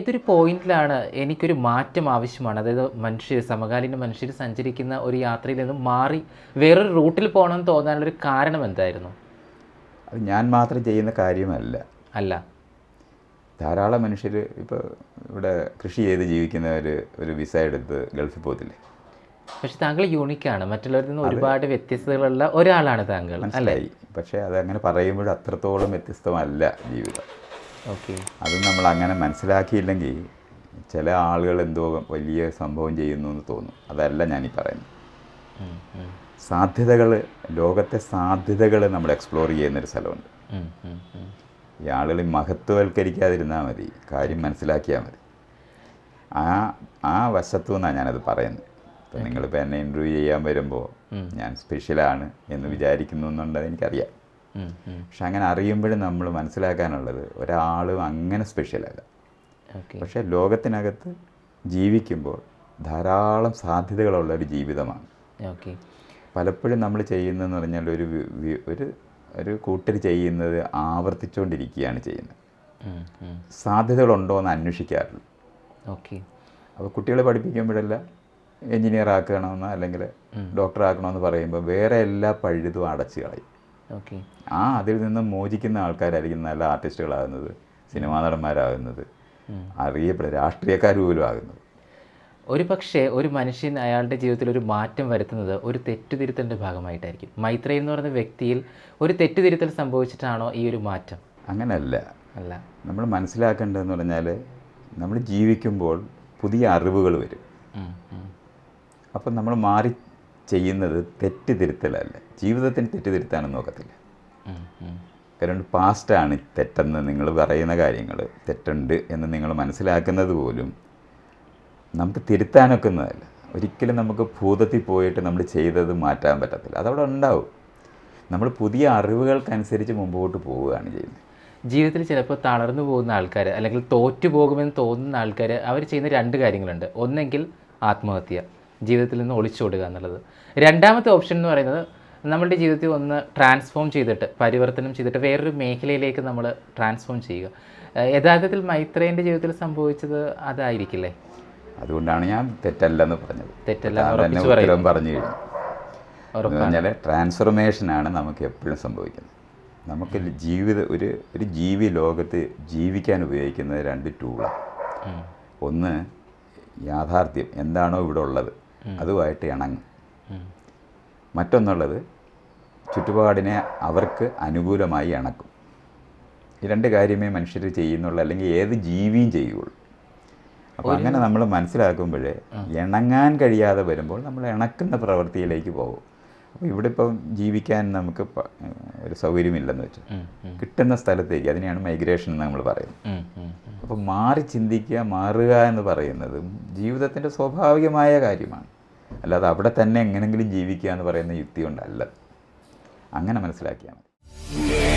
ഏതൊരു പോയിന്റിലാണ് എനിക്കൊരു മാറ്റം ആവശ്യമാണ്? അതായത് മനുഷ്യർ സമകാലീന മനുഷ്യർ സഞ്ചരിക്കുന്ന ഒരു യാത്രയിൽ നിന്നും മാറി വേറൊരു റൂട്ടിൽ പോകണമെന്ന് തോന്നാനുള്ളൊരു കാരണം എന്തായിരുന്നു? അത് ഞാൻ മാത്രം ചെയ്യുന്ന കാര്യമല്ല. അല്ല. ധാരാളം മനുഷ്യർ ഇപ്പോൾ ഇവിടെ കൃഷി ചെയ്ത് ജീവിക്കുന്നവർ ഒരു വിസ എടുത്ത് ഗൾഫിൽ പോകത്തില്ലേ? പക്ഷെ താങ്കൾ യൂണിക്കാണ് മറ്റുള്ളവരിൽ നിന്ന് ഒരുപാട് വ്യത്യസ്തതകളുള്ള ഒരാളാണ് താങ്കൾ അല്ലേ? മനസ്സിലായി. പക്ഷേ അതങ്ങനെ പറയുമ്പോൾ അത്രത്തോളം വ്യത്യസ്തമല്ല ജീവിതം. അത് നമ്മൾ അങ്ങനെ മനസ്സിലാക്കിയില്ലെങ്കിൽ ചില ആളുകൾ എന്തോ വലിയ സംഭവം ചെയ്യുന്നു എന്ന് തോന്നും. അതല്ല ഞാനീ പറയുന്നത്. സാധ്യതകൾ ലോകത്തെ സാധ്യതകൾ നമ്മൾ എക്സ്പ്ലോർ ചെയ്യുന്നൊരു സ്ഥലമുണ്ട്. ഈ ആളുകൾ മഹത്വവൽക്കരിക്കാതിരുന്നാൽ മതി. കാര്യം മനസ്സിലാക്കിയാൽ മതി. ആ ആ വശത്തു നിന്നാണ് ഞാനത് പറയുന്നത്. ഇപ്പം നിങ്ങളിപ്പോൾ എന്നെ ഇന്റർവ്യൂ ചെയ്യാൻ വരുമ്പോൾ ഞാൻ സ്പെഷ്യലാണ് എന്ന് വിചാരിക്കുന്നു എന്നുള്ളത് എനിക്കറിയാം. പക്ഷെ അങ്ങനെ അറിയുമ്പോഴും നമ്മൾ മനസ്സിലാക്കാനുള്ളത് ഒരാളും അങ്ങനെ സ്പെഷ്യലല്ല പക്ഷേ ലോകത്തിനകത്ത് ജീവിക്കുമ്പോൾ ധാരാളം സാധ്യതകളുള്ള ഒരു ജീവിതമാണ്. ഓക്കെ. പലപ്പോഴും നമ്മൾ ചെയ്യുന്നതെന്ന് പറഞ്ഞാൽ ഒരു ഒരു ഒരു കൂട്ടർ ചെയ്യുന്നത് ആവർത്തിച്ചുകൊണ്ടിരിക്കുകയാണ് ചെയ്യുന്നത്. സാധ്യതകളുണ്ടോ എന്ന് അന്വേഷിക്കാറില്ല. ഓക്കെ. അപ്പോൾ കുട്ടികളെ പഠിപ്പിക്കുമ്പോഴല്ല എഞ്ചിനീയർ ആക്കണമെന്ന് അല്ലെങ്കിൽ ഡോക്ടർ ആക്കണമെന്ന് പറയുമ്പോൾ വേറെ എല്ലാ പഴുതും അടച്ചു കളയും. ആ അതിൽ നിന്ന് മോചിക്കുന്ന ആൾക്കാരായിരിക്കും നല്ല ആർട്ടിസ്റ്റുകളാകുന്നത് സിനിമാ നടന്മാരാകുന്നത് അറിയപ്പെടുന്ന രാഷ്ട്രീയക്കാർ പോലും ആകുന്നത്. ഒരു പക്ഷേ ഒരു മനുഷ്യൻ അയാളുടെ ജീവിതത്തിൽ ഒരു മാറ്റം വരുത്തുന്നത് ഒരു തെറ്റുതിരുത്തലിന്റെ ഭാഗമായിട്ടായിരിക്കും. മൈത്രേ എന്ന് പറയുന്ന വ്യക്തിയിൽ ഒരു തെറ്റുതിരുത്തൽ സംഭവിച്ചിട്ടാണോ ഈ ഒരു മാറ്റം? അങ്ങനെയല്ല അല്ല. നമ്മൾ മനസ്സിലാക്കേണ്ടതെന്ന് പറഞ്ഞാൽ നമ്മൾ ജീവിക്കുമ്പോൾ പുതിയ അറിവുകൾ വരും. അപ്പം നമ്മൾ മാറി ചെയ്യുന്നത് തെറ്റ് തിരുത്തലല്ല ജീവിതത്തിന് തെറ്റ് തിരുത്താനും നോക്കത്തില്ല. കാരണം പാസ്റ്റാണ് തെറ്റെന്ന് നിങ്ങൾ പറയുന്ന കാര്യങ്ങൾ തെറ്റുണ്ട് എന്ന് നിങ്ങൾ മനസ്സിലാക്കുന്നത് പോലും നമുക്ക് തിരുത്താനൊക്കുന്നതല്ല ഒരിക്കലും നമുക്ക് ഭൂതത്തിൽ പോയിട്ട് നമ്മൾ ചെയ്തത് മാറ്റാൻ പറ്റത്തില്ല. അതവിടെ ഉണ്ടാവും. നമ്മൾ പുതിയ അറിവുകൾക്കനുസരിച്ച് മുമ്പോട്ട് പോവുകയാണ് ചെയ്യുന്നത്. ജീവിതത്തിൽ ചിലപ്പോൾ തളർന്നു പോകുന്ന ആൾക്കാർ അല്ലെങ്കിൽ തോറ്റു പോകുമെന്ന് തോന്നുന്ന ആൾക്കാർ അവർ ചെയ്യുന്ന രണ്ട് കാര്യങ്ങളുണ്ട്. ഒന്നെങ്കിൽ ആത്മഹത്യ. ജീവിതത്തിൽ നിന്ന് ഒളിച്ചോടുക എന്നുള്ളത്. രണ്ടാമത്തെ ഓപ്ഷൻ എന്ന് പറയുന്നത് നമ്മളുടെ ജീവിതത്തിൽ ഒന്ന് ട്രാൻസ്ഫോം ചെയ്തിട്ട് പരിവർത്തനം ചെയ്തിട്ട് വേറൊരു മേഖലയിലേക്ക് നമ്മൾ ട്രാൻസ്ഫോം ചെയ്യുക. യഥാർത്ഥത്തിൽ മൈത്രേന്റെ ജീവിതത്തിൽ സംഭവിച്ചത് അതായിരിക്കില്ലേ? അതുകൊണ്ടാണ് ഞാൻ തെറ്റല്ലെന്ന് പറഞ്ഞത്. തെറ്റല്ല പറഞ്ഞു കഴിഞ്ഞു. എന്ന് പറഞ്ഞാൽ ട്രാൻസ്ഫർമേഷനാണ് നമുക്ക് എപ്പോഴും സംഭവിക്കുന്നത്. നമുക്ക് ജീവിത ഒരു ഒരു ജീവി ലോകത്ത് ജീവിക്കാൻ ഉപയോഗിക്കുന്നത് രണ്ട് ടൂളാണ് ഒന്ന് യാഥാർത്ഥ്യം. എന്താണോ ഇവിടെ ഉള്ളത്. അതുമായിട്ട് ഇണങ്ങും. മറ്റൊന്നുള്ളത് ചുറ്റുപാടിനെ അവർക്ക് അനുകൂലമായി ഇണക്കും. ഈ രണ്ട് കാര്യമേ മനുഷ്യർ ചെയ്യുന്നുള്ളൂ അല്ലെങ്കിൽ ഏത് ജീവിയും ചെയ്യുള്ളൂ. അപ്പോൾ അങ്ങനെ നമ്മൾ മനസ്സിലാക്കുമ്പോൾ ഇണങ്ങാൻ കഴിയാതെ വരുമ്പോൾ നമ്മൾ ഇണക്കുന്ന പ്രവൃത്തിയിലേക്ക് പോകും. അപ്പോൾ ഇവിടെ ഇപ്പം ജീവിക്കാൻ നമുക്ക് ഒരു സൗകര്യമില്ലെന്ന് വെച്ചു കിട്ടുന്ന സ്ഥലത്തേക്ക് അതിനെയാണ് മൈഗ്രേഷൻ എന്ന് നമ്മൾ പറയുന്നത്. അപ്പോൾ മാറി ചിന്തിക്കുക മാറുക എന്ന് പറയുന്നത് ജീവിതത്തിന്റെ സ്വാഭാവികമായ കാര്യമാണ്. അല്ലാതെ അവിടെ തന്നെ എങ്ങനെങ്കിലും ജീവിക്കുക എന്ന് പറയുന്ന യുക്തി കൊണ്ടല്ല. അങ്ങനെ മനസ്സിലാക്കിയാൽ മതി.